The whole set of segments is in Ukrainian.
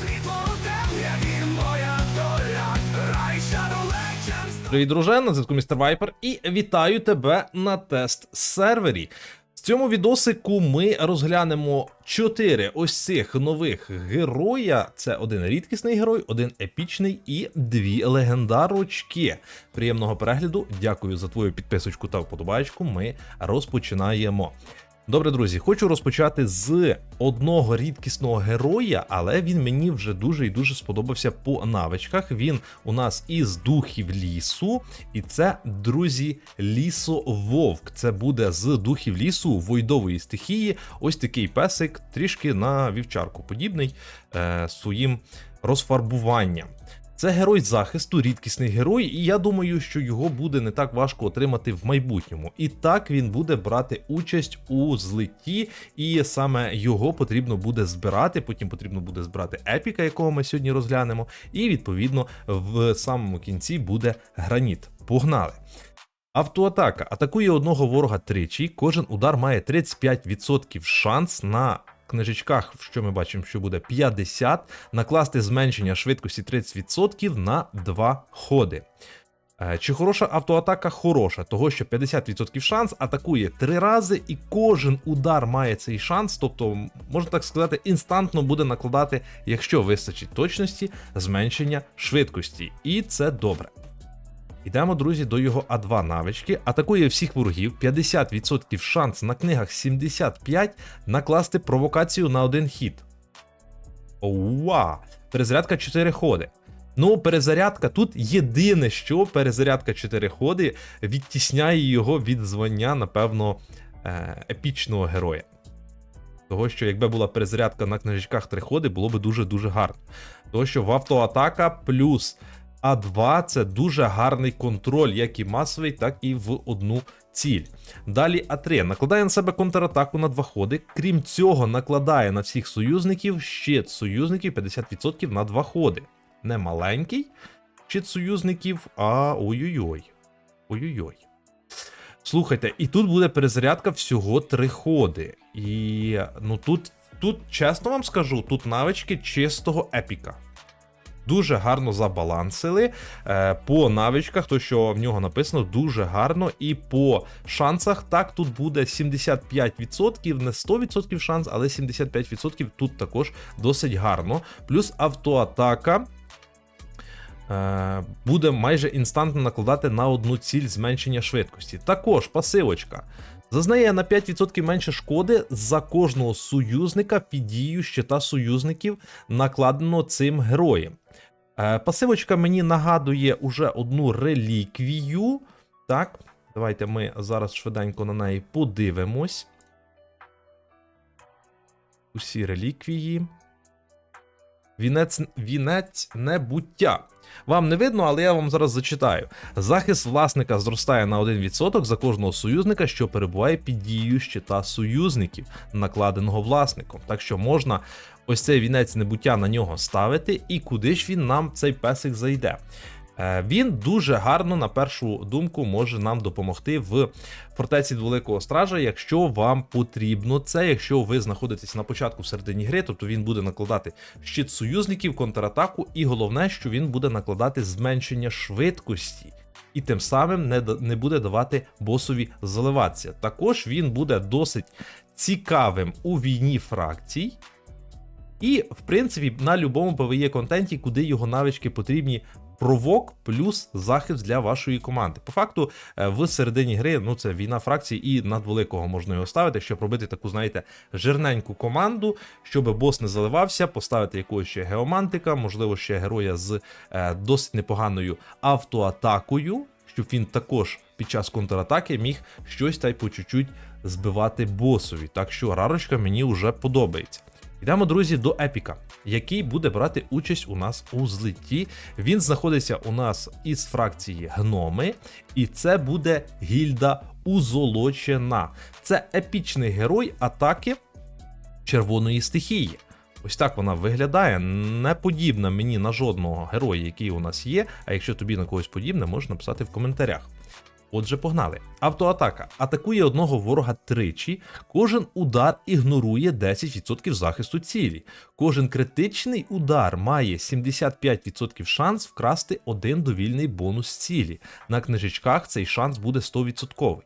Світло у темряві моя доля, рай Legends Привіт, друже, на зв'язку містер Вайпер, і вітаю тебе на тест сервері. В цьому відосику ми розглянемо чотири ось цих нових героя. Це один рідкісний герой, один епічний і дві легендарочки. Приємного перегляду. Дякую за твою підписочку та вподобайку. Ми розпочинаємо. Добре, друзі, хочу розпочати з одного рідкісного героя, але він мені вже дуже і дуже сподобався по навичках. Він у нас із духів лісу, і це, друзі, лісововк. Це буде з духів лісу войдової стихії. Ось такий песик, трішки на вівчарку подібний е, своїм розфарбуванням. Це герой захисту, рідкісний герой, і я думаю, що його буде не так важко отримати в майбутньому. І так він буде брати участь у злитті, і саме його потрібно буде збирати. Потім потрібно буде збирати епіка, якого ми сьогодні розглянемо. І відповідно в самому кінці буде граніт. Погнали! Автоатака атакує одного ворога тричі. Кожен удар має 35% шанс на книжечках, що ми бачимо, що буде 50, накласти зменшення швидкості 30% на 2 ходи. Е, Чи хороша автоатака? Хороша, того що 50% шанс атакує 3 рази, і кожен удар має цей шанс, тобто, можна так сказати, інстантно буде накладати, якщо вистачить точності, зменшення швидкості. І це добре. Йдемо, друзі, до його А2 навички. Атакує всіх ворогів, 50% шанс на книгах 75 накласти провокацію на один хід. Оуа! Перезарядка 4 ходи. Ну, перезарядка тут єдине, що перезарядка 4 ходи відтісняє його від звання, напевно, е, епічного героя. Того, що якби була перезарядка на книжечках 3 ходи, було би дуже-дуже гарно. Того, що в автоатака плюс а2 це дуже гарний контроль, як і масовий, так і в одну ціль. Далі А3 накладає на себе контратаку на два ходи. Крім цього, накладає на всіх союзників щит союзників 50% на два ходи. Не маленький щит союзників, а ой-ой-ой. Ой-ой-ой. Слухайте, і тут буде перезарядка всього три ходи. І ну тут, тут, чесно вам скажу, тут навички чистого епіка. Дуже гарно забалансили е, по навичках, то що в нього написано дуже гарно, і по шансах так тут буде 75%, не 100% шанс, але 75% тут також досить гарно. Плюс автоатака. е, Буде майже інстантно накладати на одну ціль зменшення швидкості. Також пасивочка. Зазнає на 5% менше шкоди за кожного союзника під дією щита союзників, накладено цим героєм. Е, Пасивочка мені нагадує уже одну реліквію. Так, давайте ми зараз швиденько на неї подивимось. Усі реліквії. Вінець, вінець небуття. Вам не видно, але я вам зараз зачитаю. Захист власника зростає на 1% за кожного союзника, що перебуває під дією щита союзників, накладеного власником. Так що можна ось цей вінець небуття на нього ставити, і куди ж він нам цей песик зайде. Е, Він дуже гарно, на першу думку, може нам допомогти в фортеці Великого Стража, якщо вам потрібно це. Якщо ви знаходитесь на початку в середині гри, тобто він буде накладати щит союзників, контратаку, і головне, що він буде накладати зменшення швидкості. І тим самим не, не буде давати босові заливатися. Також він буде досить цікавим у війні фракцій. І, в принципі, на любому PvE контенті, куди його навички потрібні, провок плюс захист для вашої команди. По факту, е, в середині гри, ну це війна фракцій, і надвеликого можна його ставити, щоб робити таку, знаєте, жирненьку команду, щоб бос не заливався, поставити якогось ще геомантика, можливо, ще героя з е, досить непоганою автоатакою, щоб він також під час контратаки міг щось та й по чуть-чуть збивати босові. Так що рарочка мені вже подобається. Йдемо, друзі, до Епіка, який буде брати участь у нас у злитті. Він знаходиться у нас із фракції гноми, і це буде гільда Узолочена. Це епічний герой атаки червоної стихії. Ось так вона виглядає. Не подібна мені на жодного героя, який у нас є. А якщо тобі на когось подібне, можеш написати в коментарях. Отже, погнали. Автоатака атакує одного ворога тричі. Кожен удар ігнорує 10% захисту цілі. Кожен критичний удар має 75% шанс вкрасти один довільний бонус цілі. На книжечках цей шанс буде 100%.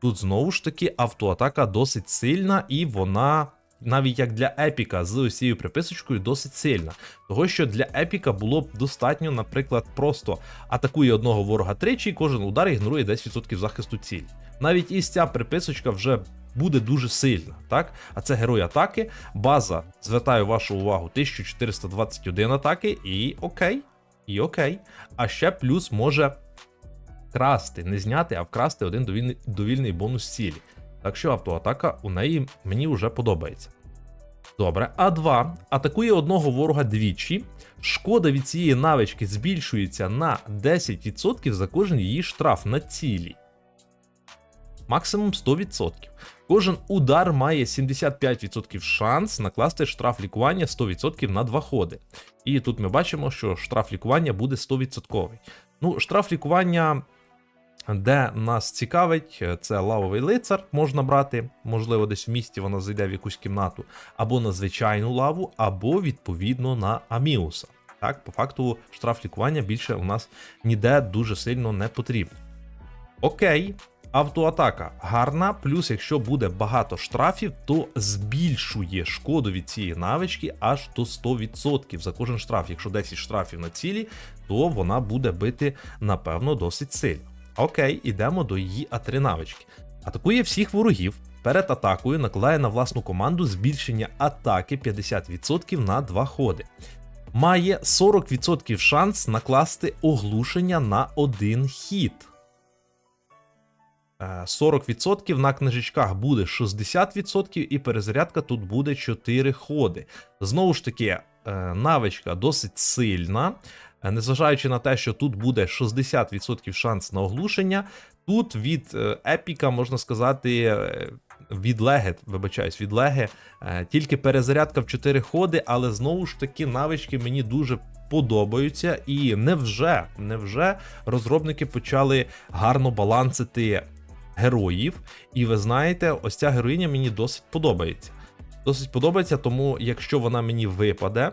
Тут знову ж таки автоатака досить сильна і вона. Навіть як для епіка з ось цією приписочкою досить сильна. Того, що для епіка було б достатньо, наприклад, просто атакує одного ворога тричі, і кожен удар ігнорує 10% захисту цілі. Навіть і ця приписочка вже буде дуже сильна, так? А це герой атаки. База, звертаю вашу увагу, 1421 атаки, і окей, і окей. А ще плюс може красти, не зняти, а вкрасти один довільний, довільний бонус цілі. Так що автоатака у неї мені вже подобається. Добре, А2 атакує одного ворога двічі. Шкода від цієї навички збільшується на 10% за кожен її штраф на цілі. Максимум 100%. Кожен удар має 75% шанс накласти штраф лікування 100% на два ходи. І тут ми бачимо, що штраф лікування буде 100%. Ну, штраф лікування де нас цікавить, це лавовий лицар можна брати, можливо, десь в місті вона зайде в якусь кімнату, або на звичайну лаву, або відповідно на Аміуса. Так, по факту штраф лікування більше у нас ніде дуже сильно не потрібно. Окей, автоатака гарна, плюс якщо буде багато штрафів, то збільшує шкоду від цієї навички аж до 100% за кожен штраф. Якщо 10 штрафів на цілі, то вона буде бити, напевно, досить сильно. Окей, ідемо до її А3 навички. Атакує всіх ворогів. Перед атакою накладає на власну команду збільшення атаки 50% на 2 ходи. Має 40% шанс накласти оглушення на один хід. Е, 40% на книжечках буде 60%, і перезарядка тут буде 4 ходи. Знову ж таки, е, навичка досить сильна. Е, Незважаючи на те, що тут буде 60% шанс на оглушення, тут від е, епіка, можна сказати, е, від леги, вибачаюсь, від леги, тільки перезарядка в 4 ходи, але знову ж таки навички мені дуже подобаються. І невже, невже розробники почали гарно балансити героїв. І ви знаєте, ось ця героїня мені досить подобається. Досить подобається, тому якщо вона мені випаде,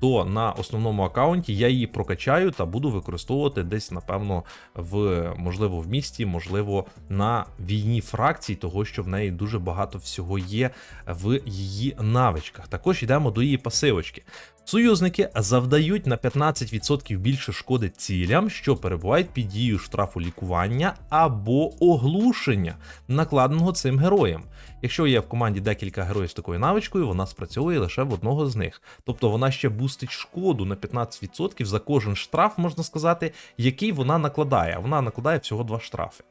то на основному аккаунті я її прокачаю та буду використовувати десь, напевно, в можливо в місті, можливо, на війні фракцій, того що в неї дуже багато всього є в її навичках. Також йдемо до її пасивочки. Союзники завдають на 15% більше шкоди цілям, що перебувають під дією штрафу лікування або оглушення, накладеного цим героєм. Якщо є в команді декілька героїв з такою навичкою, вона спрацьовує лише в одного з них. Тобто вона ще бустить шкоду на 15% за кожен штраф, можна сказати, який вона накладає. Вона накладає всього два штрафи.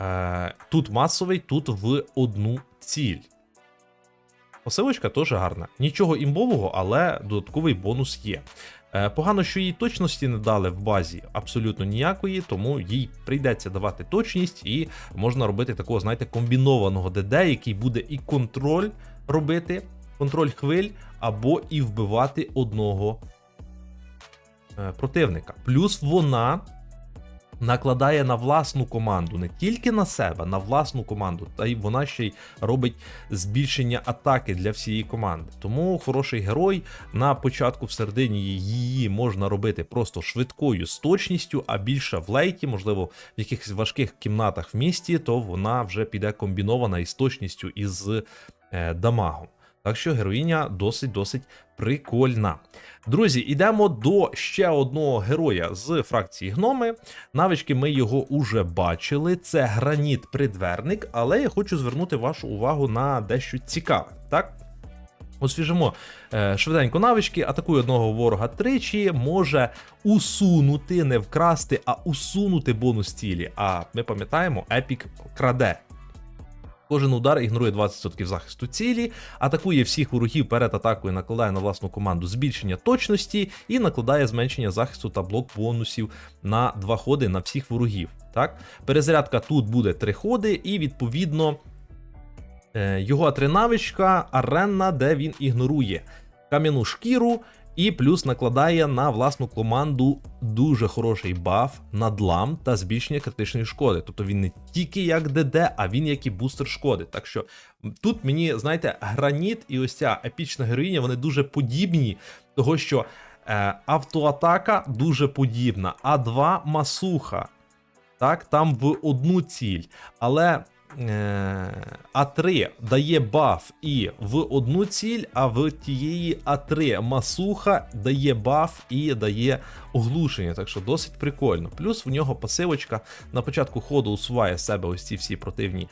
Е, тут масовий, тут в одну ціль. Посилочка теж гарна. Нічого імбового, але додатковий бонус є. Е, Погано, що їй точності не дали в базі абсолютно ніякої, тому їй прийдеться давати точність, і можна робити такого, знаєте, комбінованого ДД, який буде і контроль робити, контроль хвиль, або і вбивати одного е, противника. Плюс вона накладає на власну команду, не тільки на себе, на власну команду. Та й вона ще й робить збільшення атаки для всієї команди. Тому хороший герой на початку в середині її можна робити просто швидкою з точністю, а більше в лейті, можливо, в якихось важких кімнатах в місті, то вона вже піде комбінована із точністю і з е, дамагом. Так що героїня досить-досить прикольна. Друзі, йдемо до ще одного героя з фракції гноми. Навички ми його уже бачили. Це граніт придверник, але я хочу звернути вашу увагу на дещо цікаве. Так? Освіжимо е, швиденько навички, атакує одного ворога тричі, може усунути, не вкрасти, а усунути бонус цілі. А ми пам'ятаємо, епік краде. Кожен удар ігнорує 20% захисту цілі, атакує всіх ворогів перед атакою, накладає на власну команду збільшення точності і накладає зменшення захисту та блок бонусів на два ходи на всіх ворогів. Так? Перезарядка тут буде три ходи, і відповідно е, його три навичка аренна, де він ігнорує кам'яну шкіру І плюс накладає на власну команду дуже хороший баф, надлам та збільшення критичної шкоди. Тобто він не тільки як ДД, а він як і бустер шкоди. Так що тут мені, знаєте, граніт і ось ця епічна героїня, вони дуже подібні, того що е, автоатака дуже подібна, А2 масуха. Так, там в одну ціль. Але А3 дає баф і в одну ціль, а в тієї А3 масуха дає баф і дає оглушення. Так що досить прикольно. Плюс в нього пасивочка на початку ходу усуває себе ось ці всі противні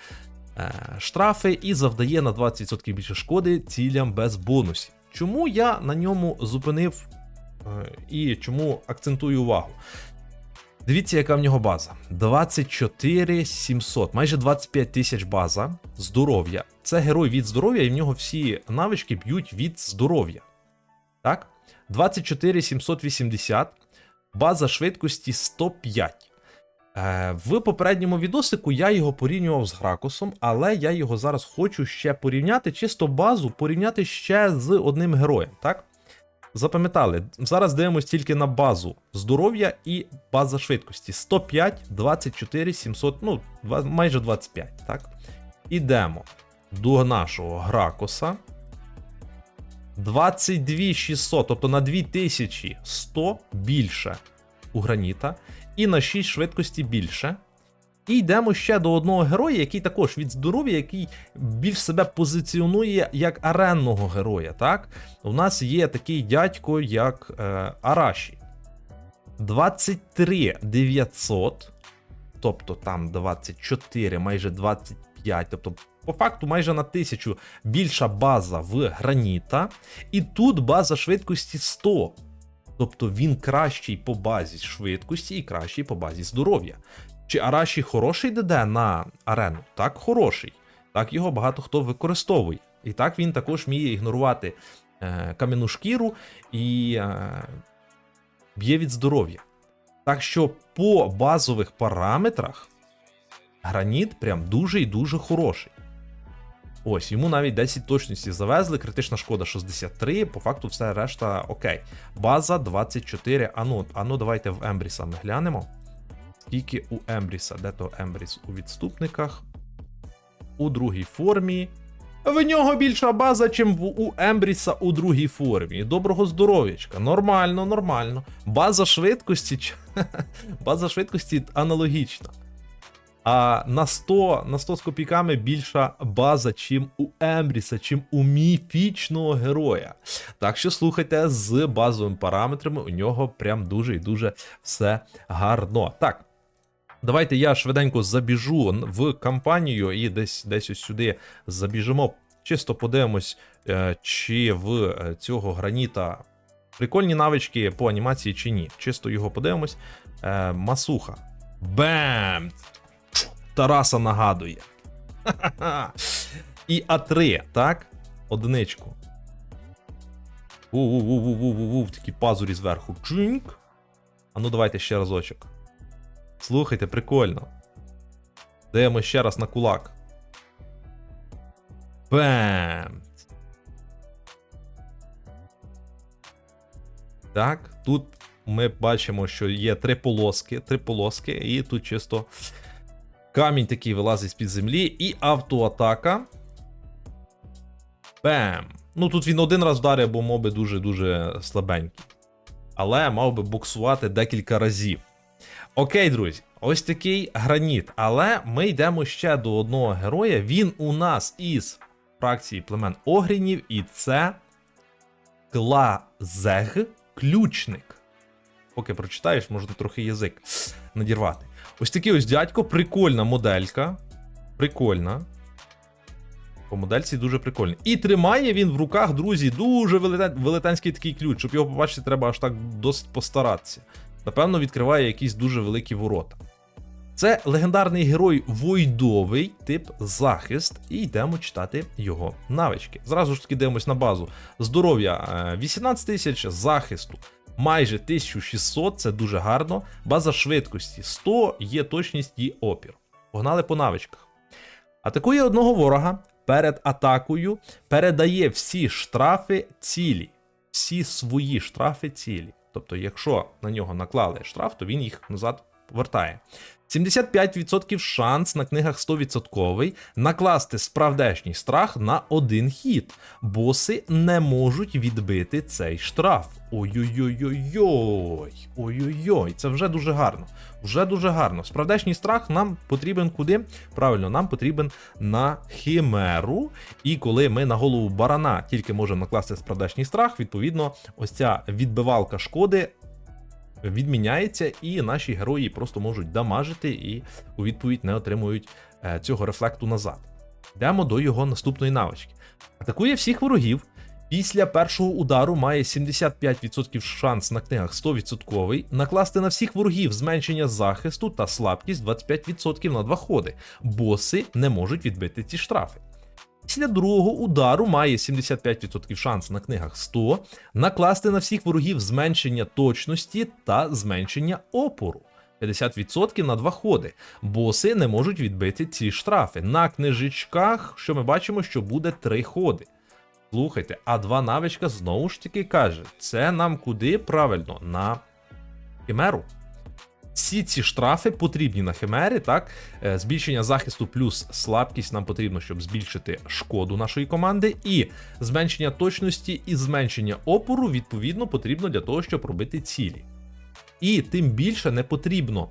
е, штрафи і завдає на 20% більше шкоди цілям без бонусів. Чому я на ньому зупинив е, і чому акцентую увагу? Дивіться, яка в нього база: 24 700, майже 25 тисяч база. Здоров'я. Це герой від здоров'я, і в нього всі навички б'ють від здоров'я. Так? 24 780, база швидкості 105. Е, в попередньому відосику я його порівнював з Гракосом, але я його зараз хочу ще порівняти, чисто базу порівняти ще з одним героєм. Так? Запам'ятали, зараз дивимося тільки на базу здоров'я і база швидкості. 105, 24, 700, ну, майже 25. Так? Ідемо до нашого Гракоса. 22 600, тобто на 2100 більше у граніта, і на 6 швидкості більше. І йдемо ще до одного героя, який також від здоров'я, який більш себе позиціонує як аренного героя. Так? У нас є такий дядько, як е, Араші. 23 900, тобто там 24, майже 25, тобто по факту майже на 1000 більша база в граніта. І тут база швидкості 100. Тобто він кращий по базі швидкості і кращий по базі здоров'я. Чи Араші хороший ДД на арену? Так, хороший. Так його багато хто використовує. І так він також вміє ігнорувати е, кам'яну шкіру і е, б'є від здоров'я. Так що по базових параметрах граніт прям дуже і дуже хороший. Ось, йому навіть 10 точності завезли, критична шкода 63, по факту все решта окей. База 24. Ану, ану, давайте в Ембріса ми глянемо. Скільки у Ембріса? Де то Ембріс у відступниках? У другій формі. В нього більша база, чим в, у Ембріса у другій формі. Доброго здоров'ячка. Нормально, нормально. База швидкості. База швидкості аналогічна. А на 100, на 100 з копійками більша база, чим у Ембріса, чим у міфічного героя. Так що слухайте, з базовими параметрами у нього прям дуже і дуже все гарно. Так. Давайте я швиденько забіжу в кампанію і десь десь ось сюди забіжимо. Чисто подивимось, е, чи в е, цього граніта прикольні навички по анімації чи ні. Чисто його подивимось. Е, Масуха. Бем! Тараса нагадує. І А3, так? Одиничку. Такі пазурі зверху. Чинк. А ну давайте ще разочок. Слухайте, прикольно. Даємо ще раз на кулак. Бем. Так, тут ми бачимо, що є три полоски, три полоски, і тут чисто камінь такий вилазить з-під землі, і автоатака. Бем. Ну тут він один раз вдарив, бо моби дуже-дуже слабенькі. Але мав би боксувати декілька разів. Окей, друзі, ось такий граніт. Але ми йдемо ще до одного героя. Він у нас із фракції племен Огрінів, і це Клазег Ключник. Поки прочитаєш, можна трохи язик надірвати. Ось такий ось дядько, прикольна моделька. Прикольна. По модельці дуже прикольний. І тримає він в руках, друзі, дуже велетенський такий ключ. Щоб його побачити, треба аж так досить постаратися. Напевно, відкриває якісь дуже великі ворота. Це легендарний герой Войдовий, тип захист, і йдемо читати його навички. Зразу ж таки дивимось на базу. Здоров'я е, 18 тисяч, захисту майже 1600, це дуже гарно. База швидкості 100, є точність і опір. Погнали по навичках. Атакує одного ворога перед атакою, передає всі штрафи цілі. всі свої штрафи цілі. Тобто, якщо на нього наклали штраф, то він їх назад повертає. 75% шанс на книгах 100% накласти справдешній страх на один хід. Боси не можуть відбити цей штраф. Ой-ой-ой-ой-ой. Ой-ой-ой, це вже дуже гарно. Вже дуже гарно. Справдешній страх нам потрібен куди? Правильно, нам потрібен на химеру. І коли ми на голову барана тільки можемо накласти справдешній страх, відповідно, ось ця відбивалка шкоди відміняється, і наші герої просто можуть дамажити і у відповідь не отримують е, цього рефлекту назад. Йдемо до його наступної навички. Атакує всіх ворогів. Після першого удару має 75% шанс на книгах 100%, накласти на всіх ворогів зменшення захисту та слабкість 25% на два ходи. Боси не можуть відбити ці штрафи. Після другого удару має 75% шанс на книгах 100, накласти на всіх ворогів зменшення точності та зменшення опору. 50% на два ходи. Боси не можуть відбити ці штрафи. На книжечках, що ми бачимо, що буде три ходи. Слухайте, а два навичка знову ж таки каже: це нам куди правильно? На химеру. Всі ці штрафи потрібні на химері, так? Е, Збільшення захисту плюс слабкість нам потрібно, щоб збільшити шкоду нашої команди, і зменшення точності і зменшення опору, відповідно, потрібно для того, щоб робити цілі. І тим більше не потрібно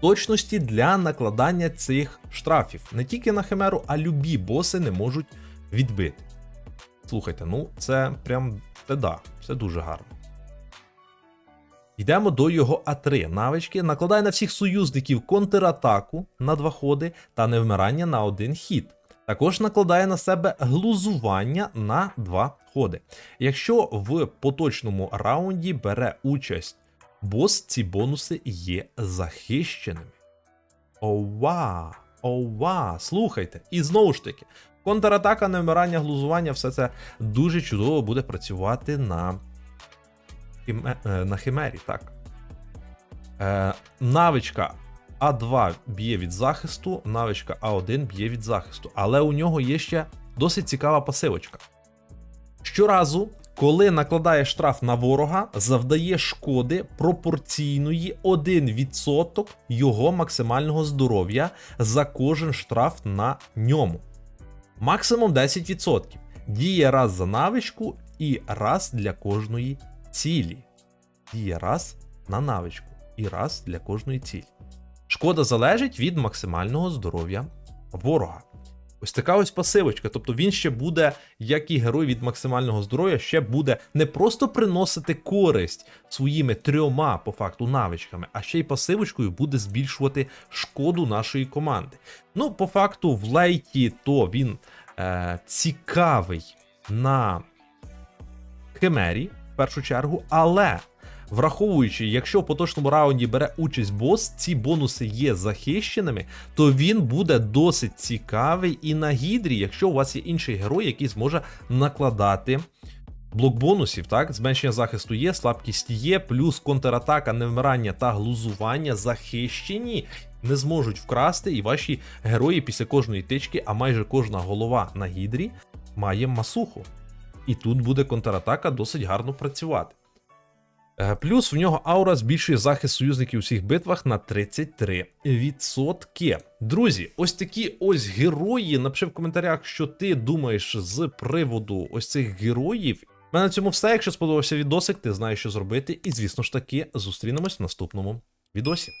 точності для накладання цих штрафів. Не тільки на химеру, а любі боси не можуть відбити. Слухайте, ну це прям це да, це дуже гарно. Йдемо до його А3 навички. Накладає на всіх союзників контратаку на два ходи та невмирання на один хід. Також накладає на себе глузування на два ходи. Якщо в поточному раунді бере участь бос, ці бонуси є захищеними. Ова! Ова! Слухайте. І знову ж таки, контратака, невмирання, глузування, все це дуже чудово буде працювати на Е, на химері, так. Е, навичка А2 б'є від захисту, навичка А1 б'є від захисту. Але у нього є ще досить цікава пасивочка. Щоразу, коли накладає штраф на ворога, завдає шкоди пропорційної 1% його максимального здоров'я за кожен штраф на ньому. Максимум 10%. Діє раз за навичку і раз для кожної цілі. Діє раз на навичку і раз для кожної цілі. Шкода залежить від максимального здоров'я ворога. Ось така ось пасивочка. Тобто він ще буде, як і герой від максимального здоров'я, ще буде не просто приносити користь своїми трьома по факту навичками, а ще й пасивочкою буде збільшувати шкоду нашої команди. Ну, по факту, в лейті то він е, цікавий на химері, в першу чергу, але. Враховуючи, якщо в поточному раунді бере участь бос, ці бонуси є захищеними, то він буде досить цікавий і на гідрі, якщо у вас є інший герой, який зможе накладати блок бонусів, так? Зменшення захисту є, слабкість є, плюс контратака, невмирання та глузування захищені, не зможуть вкрасти, і ваші герої після кожної тички, а майже кожна голова на гідрі має масуху. І тут буде контратака досить гарно працювати. Е, Плюс в нього аура збільшує захист союзників у всіх битвах на 33%. Друзі, ось такі ось герої. Напиши в коментарях, що ти думаєш з приводу ось цих героїв. У мене на цьому все. Якщо сподобався відосик, ти знаєш, що зробити. І звісно ж таки, зустрінемось в наступному відосі.